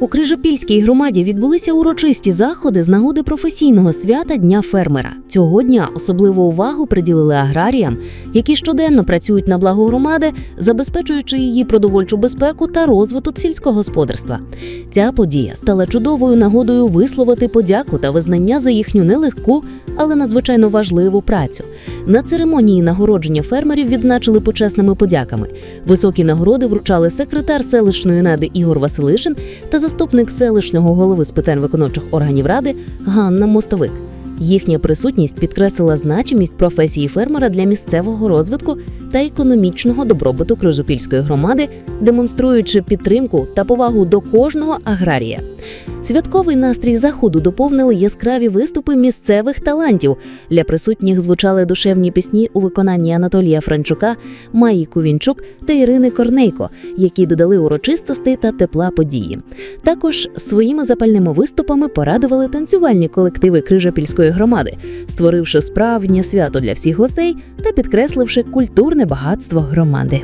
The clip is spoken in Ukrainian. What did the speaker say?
У Крижопільській громаді відбулися урочисті заходи з нагоди професійного свята Дня фермера. Цього дня особливу увагу приділили аграріям, які щоденно працюють на благо громади, забезпечуючи її продовольчу безпеку та розвиток сільського господарства. Ця подія стала чудовою нагодою висловити подяку та визнання за їхню нелегку, але надзвичайно важливу працю. На церемонії нагородження фермерів відзначили почесними подяками. Високі нагороди вручали секретар селищної нади Ігор Василишин та заступник селищного голови з питань виконавчих органів ради Ганна Мостовик. Їхня присутність підкреслила значимість професії фермера для місцевого розвитку та економічного добробуту Крижопільської громади, демонструючи підтримку та повагу до кожного аграрія. Святковий настрій заходу доповнили яскраві виступи місцевих талантів. Для присутніх звучали душевні пісні у виконанні Анатолія Франчука, Маї Кувінчук та Ірини Корнейко, які додали урочистостей та тепла події. Також своїми запальними виступами порадували танцювальні колективи Крижопільської громади, створивши справжнє свято для всіх гостей та підкресливши культурне багатство громади.